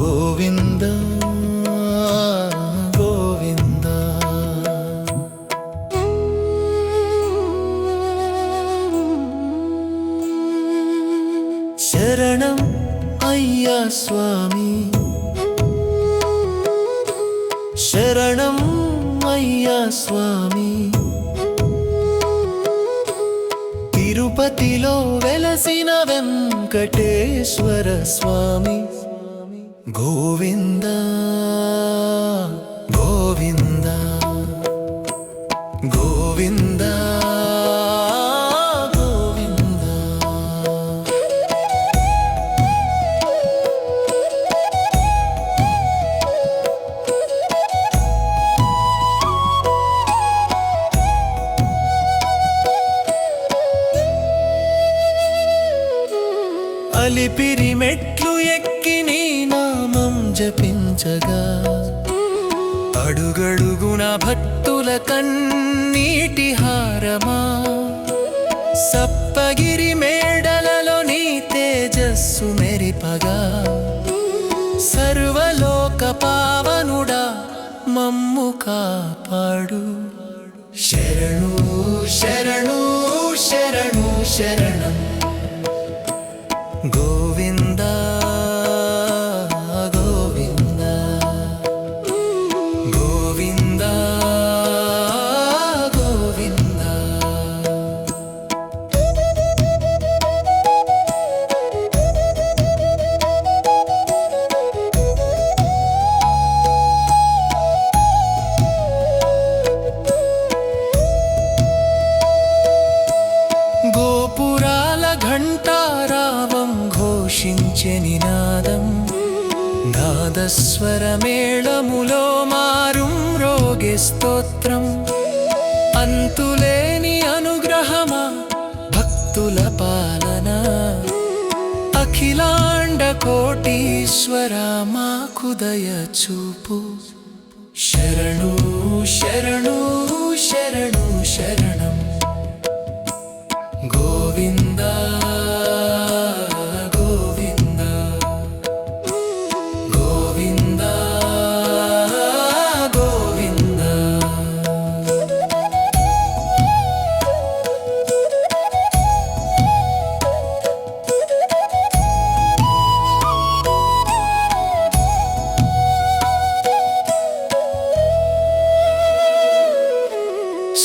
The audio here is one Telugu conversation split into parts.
గోవింద గోవింద. శరణం అయ్యా స్వామి. శరణం అయ్యా స్వామి. తిరుపతిలో వెలసిన స్వామి. గోవింద గోవింద గోవింద గోవింద. అలిపిరి మెట్లు జపించగా. అడుగడుగున భక్తుల కన్నీటి హారమా. సప్పగిరి మేడలలో నీ తేజస్సు మెరిపగా. సర్వలోక పావనుడా మమ్ము కాపాడు. శరణు శరణు శరణు శరణం. గోవింద గోపురాల ఘంటారావం ఘోషించే నినాదం నాదస్వరమేళములో మారుం రోగి స్తోత్రం. అంతులేని అనుగ్రహమా భక్తుల పాలన. అఖిలాండ కోటీశ్వర మాకుదయ చూపు. శరణు శరణు శరణు శరణం.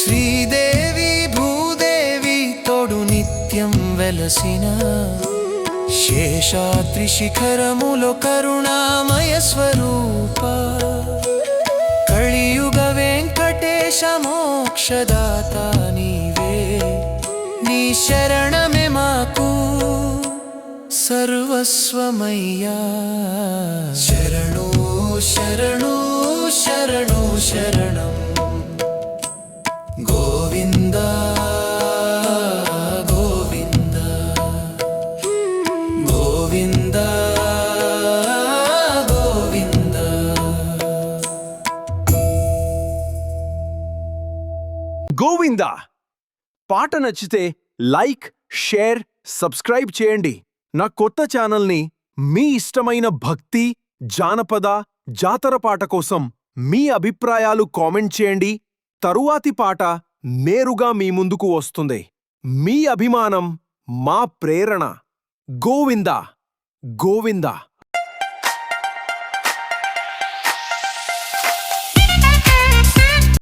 శ్రీదేవి భూదేవి తోడు నిత్యం వెలసిన శేషాద్రి శిఖరములో కరుణామయ స్వరూప. కలియుగ వెంకటేశ మోక్షదాత నీవే. నీ శరణమే మాకు సర్వస్వమయ్యా. శరణు శరణు శరణు శరణం. గోవిందా! పాట నచ్చితే లైక్ షేర్ సబ్స్క్రైబ్ చేయండి. నా కొత్త ఛానల్ని మీ ఇష్టమైన భక్తి జానపద జాతర పాట కోసం మీ అభిప్రాయాలు కామెంట్ చేయండి. తరువాతి పాట నేరుగా మీ ముందుకు వస్తుంది. మీ అభిమానం మా ప్రేరణ. గోవిందా! గోవిందా!